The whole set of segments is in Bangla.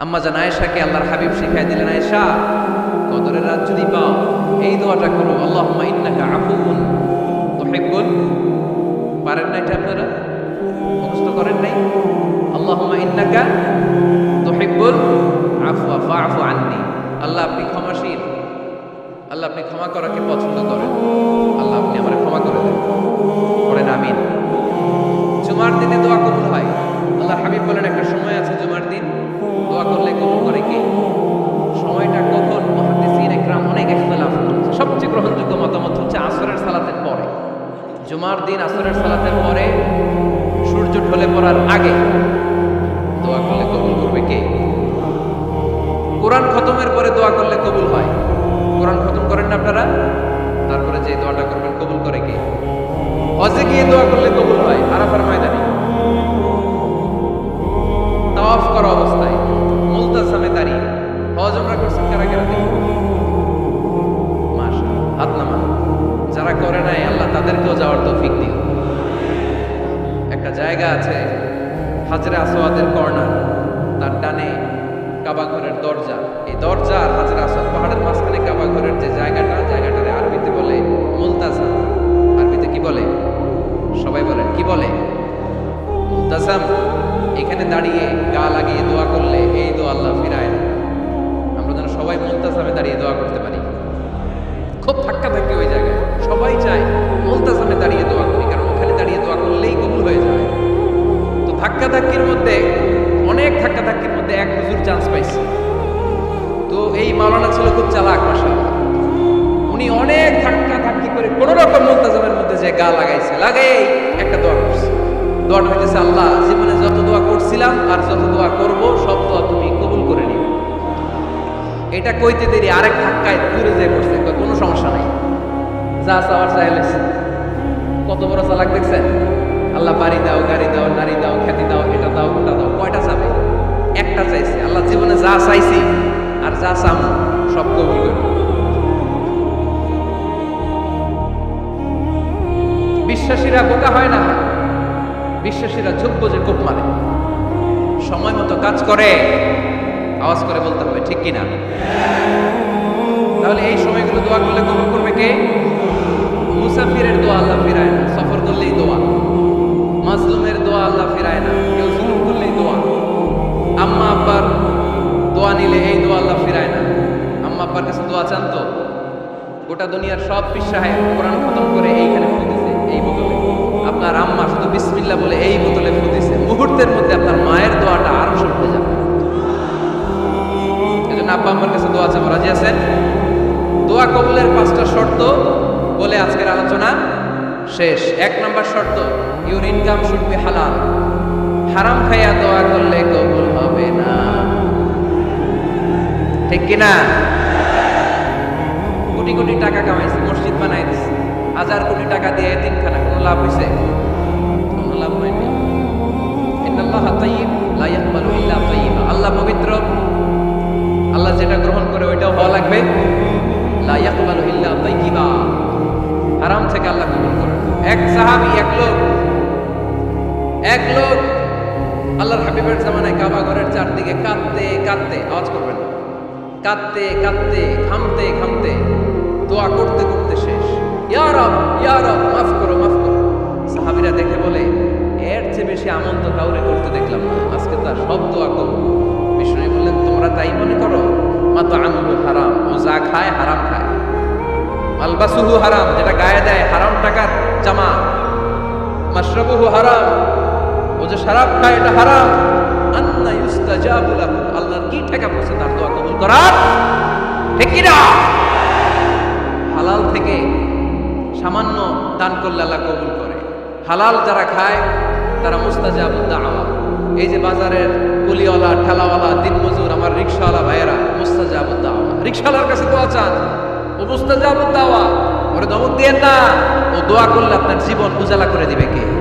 আম্মা জান আয়েশাকে আল্লাহর হাবিব শিখাই দিলেন, আয়েশা, কদরের রাত যদি পাও, এই দোয়াটা করো। আল্লাহুম্মা ইন্নাকা আফুউন তুহিব্বুল পারেন না এটা আপনারা? মুখস্থ করেন নাই? আল্লাহুম্মা ইন্নাকা তুহিব্বুল আফওয়া ফাআফু আন্নি। আল্লাহ আপনি ক্ষমাশীল। আল্লাহ আপনি ক্ষমা করাকে পছন্দ করেন। আল্লাহ আপনি আমার ক্ষমা করে দেন। পড়েন আমিন। জুমার দিনে দোয়া কবুল হয়। আল্লাহ হাবিব বলেন, একটা সময় আছে জুমার দিন। দোয়া করলে কবুল করে কি? সময়টা কখন? মহাদিসিন একরাম অনেক করেছে। সবচেয়ে গ্রহণযোগ্য মতামত হচ্ছে আসরের সালাতের পরে। জুমার দিন আসরের সালাতের পরে সূর্য ঢলে পড়ার আগে দোয়া করলে কবুল করবে কে? কোরআন খতমের পরে দোয়া করলে কবুল হয়। কোরআন খতম করেন না আপনারা? তারপরে যে দোয়াটা করবেন, কবুল করে কে? হজে গিয়ে দোয়া করলে কবুল হয়, আরাফার ময়দানে। দরজা। এই দরজা হাজরে আসওয়াদ পাহাড়ের মাঝখানে কাবা ঘরের যে জায়গাটা, জায়গাটারে আরবিতে বলে মুলতাসাম আরবিতে কি বলে? সবাই বলেন কি বলে? মুলতাসাম এখানে দাঁড়িয়ে গা লাগিয়ে দোয়া করলে এই দোয়া আল্লাহ ফিরায় আমরা যেন সবাই মুলতাসামে দাঁড়িয়ে দোয়া করতে পারি। খুব ধাক্কা ধাক্কি ওই জায়গায়। সবাই চায় যে গা লাগাইছে, লাগাই একটা দোয়া করছে। দোয়াটা হইতেছে, আল্লাহ, জীবনে যত দোয়া করছিলাম আর যত দোয়া করব, সব দোয়া তুমি কবুল করে নিও। এটা কইতে দেরি, আরেক ধাক্কায় দূরে যে করছে কোনো সমস্যা নাই। যা চাওয়ার চাইলেছে কত বড় চালাক দেখছেন? আল্লাহ, বাড়ি দাও, গাড়ি দাও, নারী দাও, খ্যাতি দাও, এটা দাও, ওটা দাও, কয়টা চাবে? একটা চাইছে। আল্লাহ, জীবনে যা চাইছি আর যা চাম, সব কবুল বিশ্বাসীরা বোকা হয় না। বিশ্বাসীরা ঝুঁকবো যে কোপ মারে। সময় মতো কাজ করে, আওয়াজ করে বলতে হবে, ঠিক কিনা? তাহলে এই সময়গুলো দোয়া করলে কবুল করবে কে? মুসাফিরের দোয়া আল্লাহ ফিরায় না, সফর করলেই দোয়া। মাজলুমের দোয়া আল্লাহ ফিরায় না, কেউ জুলুম করলেই দোয়া। আম্মা আব্বার দোয়া নিলে এই দোয়া আল্লাহ ফিরায় না। আম্মা আব্বার কাছে দোয়া চান তো? গোটা দুনিয়ার সব বিশ্বাহে কোরআন খতম করে এইখানে এই বোতলে। আপনার আম্মা শুধু বিসমিল্লা বলে এই বোতলে ফুটেছে মুহূর্তের মধ্যে আপনার মায়ের দোয়াটা আরও সরতে যাবে। এজন্য আব্বা আম্মার কাছে দোয়া চাবো, রাজি আছেন? দোয়া কবুলের পাঁচটা শর্ত বলে আজকের আলোচনা শেষ। এক নম্বর শর্ত ইউর ইনকাম শুড বি হালাল হারাম খাইয়া দোয়া করলে কবুল হবে না। ঠিক কিনা? কোটি কোটি টাকা কামাইছে। হাজার কোটি টাকা দিয়ে তিনখানা কোনো লাভ হয়েছে কোনো লাভ হয়নি আল্লাহ পবিত্র। আল্লাহ যেটা গ্রহণ করে ওইটাও লাগবে। ইল্লা হারাম থেকে আল্লাহ করে এক সাহাবী, এক লোক। এক লোক আল্লাহর হাবিবের জামানায় কাবা ঘরের চারদিকে কাঁদতে কাঁদতে, আওয়াজ করবেন কাঁদতে কাঁদতে, ঘামতে ঘামতে দোয়া করতে করতে শেষ ইয়ারব ইয়ারব মাফ করো মাফ করো। সাহাবিরা দেখে বলে, এর চেয়ে বেশি আমল তো কাউরে করতে দেখলাম না। আজকে তার সব দোয়া করব। বিষ্ণু বললেন, তোমরা তাই মনে করো? মা তো আমলু হারাম, ও যা খায় হারাম খায়। মালবাসুহু হারাম, যেটা গায়ে দেয় হারাম টাকার জামা। মাশরাবুহু হারাম, ও যে শরাব খায় এটা হারাম। আন্না ইউস্তাজাবু লাহু, আল্লাহর কি ঠেকা পড়ছে তার দোয়া কবুল করার? ঠিক কি না? হালাল থেকে সামান্য দান করলে আল্লাহ কবুল করে। হালাল যারা খায়, তারা মুস্তাজাবুদ দাওয়া। এই যে বাজারের কুলিওয়ালা, ঠেলাওয়ালা, দিনমজুর, আমার রিক্সাওয়ালা ভাইয়েরা মুস্তাজাবুদ দাওয়া। রিক্সাওয়ালার কাছে দোয়া চান। ও মুস্তাজাবুদ দাওয়া। ওরে ধমক দিয়েন না। ও দোয়া করলে আপনার জীবন উজালা করে দিবে কে?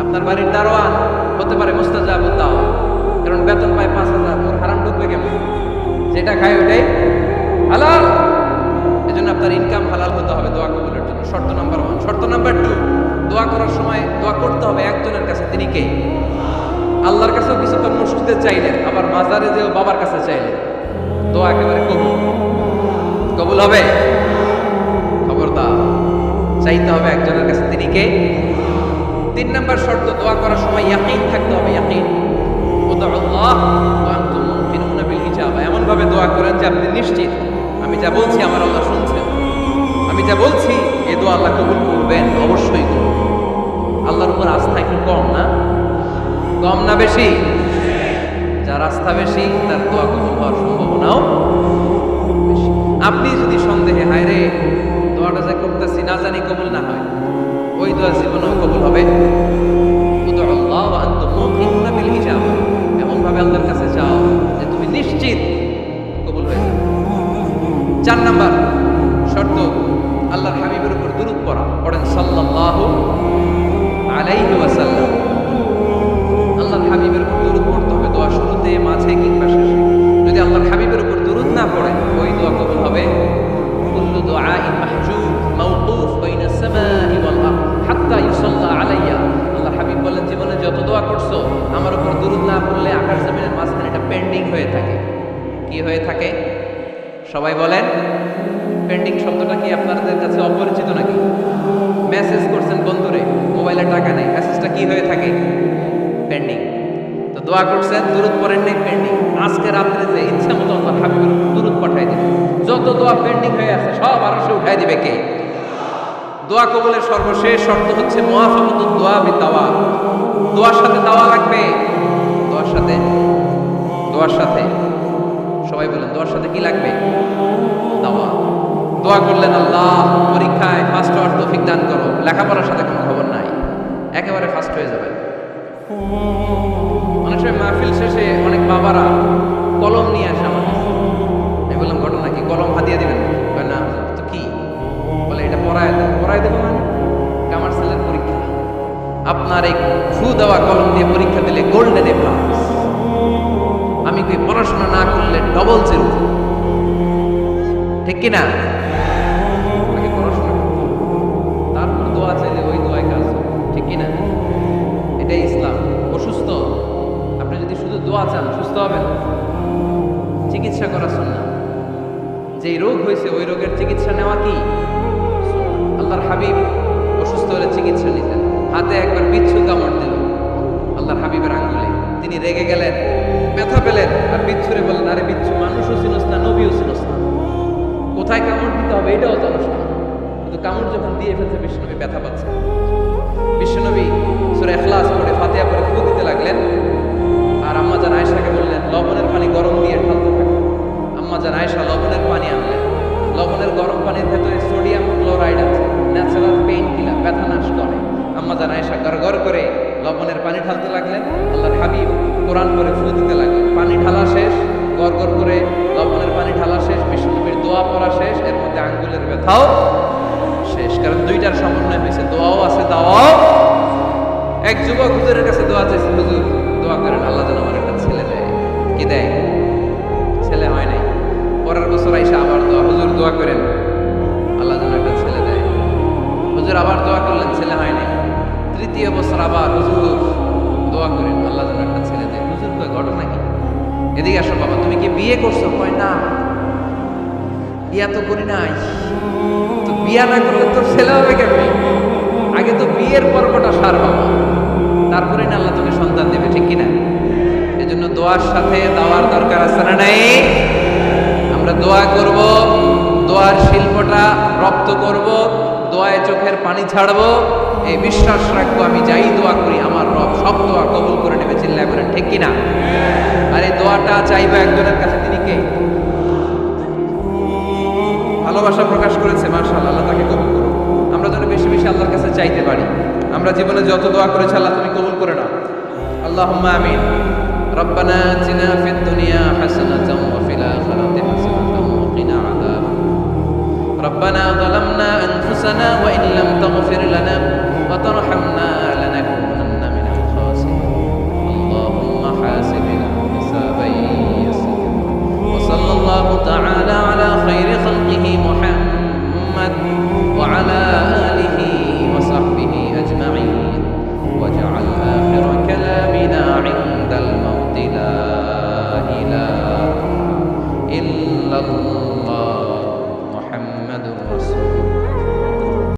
আপনার বাড়ির দারোয়ান হতে পারে মুস্তাজাবুদ দাওয়া। কারণ বেতন পায় পাঁচ হাজার, ওর হারাম ঢুকবে কেমন? যেটা খায় ওটাই হালাল হতে হবে দোয়া কবুলের জন্য। শর্ত নাম্বার ওয়ান শর্ত নাম্বার টু দোয়া করার সময় দোয়া করতে হবে একজনের কাছে। তিনি কে? আল্লাহর কাছেও কিছুক্ষণ মসজিদে চাইলেন আবার মাজারে যেও বাবার কাছে চাইলেন দোয়া একেবারে কবুল। কবুল হবে? খবরদার। চাইতে হবে একজনের কাছে। তিনি কে? তিন নম্বর শর্ত, দোয়া করার সময় ইয়াকিন থাকতে হবে। ইয়াকিন। উদউল্লাহ ওয়া আনতুম মুকিনুনা বিল ইজাবা এমন ভাবে দোয়া করেন যে আপনি নিশ্চিত। আমি যা বলছি আমার আল্লাহ কবুল করবেন, অবশ্যই আল্লাহর উপর আস্থা একটু কম না? কম না বেশি? যার আস্থা বেশি, তার দোয়া কবুল হওয়ার সম্ভাবনাও বেশি। আপনি যদি সন্দেহে, হায় রে, দোয়াটা যে করতেছি, না জানি কবুল না হয়। ওই দোয়া জীবনেও কবুল হবে। যদি আল্লাহর হাবিবের উপর দুরূদ না পড়ে, ওই দোয়া কবুল হবে। দোয়া কি হয়ে থাকে? সবাই বলেন পেন্ডিং শব্দটা কি আপনাদের কাছে অপরিচিত নাকি? মেসেজ করছেন, বন্ধুরে, মোবাইলে টাকা নেই। মেসেজটা কি হয়ে থাকে? পেন্ডিং তো দোয়া করছেন দূরত পড়েন নেই পেন্ডিং আজকে রাত্রে যে ইচ্ছা মতো আল্লাহ হাবিবের দূরত পাঠাই দিবে। যত দোয়া পেন্ডিং হয়ে আছে, সব আরও সে উঠাই দিবে কে? দোয়া কবলের সর্বশেষ শর্ত হচ্ছে মোয়াফাকত দোয়া বি দাওয়া দোয়ার সাথে দাওয়া লাগবে? দোয়ার সাথে। দোয়ার সাথে। সবাই বলেন, দোয়ার সাথে কি লাগবে? দাওয়া দোয়া করলেন আল্লাহ, পরীক্ষায় ফার্স্ট হওয়ার তৌফিক দান করো। লেখাপড়ার সাথে কোনো খবর নাই। একেবারে ফার্স্ট হয়ে যাবে অনেক সময় মাহফিল শেষে অনেক বাবারা কলম নিয়ে আসে আমার আমি বললাম, ঘটনা কি? কলম হাতিয়ে দিবেন? না, তো কি? বলে, এটা পড়ায় দেন পড়ায় দেবো মানে? কমার্সিয়ালের পরীক্ষা। আপনার এই ফু দেওয়া কলম দিয়ে পরীক্ষা দিলে গোল্ডেন এ আমি কি পড়াশোনা না করলে ডবল জিরো ঠিক কি দোয়া চান সুস্থ হবেন। চিকিৎসা করা শুননা যেই রোগ হয়েছে, ওই রোগের চিকিৎসা নেওয়া কি? আল্লাহর হাবিব অসুস্থ হলে চিকিৎসা নিতেন হাতে একবার বিচ্ছু কামড় দিল। আল্লাহর হাবিবের আঙ্গুলে তিনি রেগে গেলেন, ব্যথা পেলেন আর বিচ্ছুরে বললেন, আরে বিচ্ছু, মানুষও চিনস না, নবীও চিনস না। কোথায় কামড় দিতে হবে, এটাও জানোস না কিন্তু কামড় যখন দিয়ে ফেলছে বিষ্ণুনবী ব্যথা পাচ্ছে। কোরআন করে ফু দিতে লাগলেন পানি ঢালা শেষ গড় করে লবণের পানি ঢালা শেষ, বিষ্ণুনবীর দোয়া পড়া শেষ, এর মধ্যে আঙ্গুলের ব্যথাও শেষ। কারণ দুইটার সমন্বয় হয়েছে, দোয়াও আছে, দাওয়াও। এক যুবক হুজুরের কাছে দোয়া চাইছে, হুজুর, দোয়া করেন, আল্লাহ যেন আমার একটা ছেলে দেয়। কি দেয়? ছেলে হয় নাই। পরের বছর আইসা আবার দোয়া, হুজুর, দোয়া করেন। বিয়ে করছ? কয়, না, বিয়া তো করি নাই। তো বিয়া না করলে তোর ছেলে হবে কেমনি? আগে তো বিয়ের পর্বটা সার বাবা। তারপরে না আল্লাহ তোকে সন্তান দেবে, ঠিক কিনা? এই জন্য দোয়ার সাথে দাওয়ার দরকার আছে না নাই? আমরা দোয়া করব, দোয়ার শিল্পটা রপ্ত করব, দোয়ায় চোখের পানি ছাড়বো। এই বিশ্বাস রাখব, আমি যাই দোয়া দোয়া করেছি আল্লাহ তুমি কবুল করে নাও আল্লাহ আমিন ربنا اتنا في الدنيا حسنة وفي الآخرة حسنة وقنا عذاب ربنا ظلمنا أنفسنا وإن لم تغفر لنا وترحمنا لنكونن من الخاسرين اللهم حاسبنا حسابا يسيرا وصلى الله تعالى على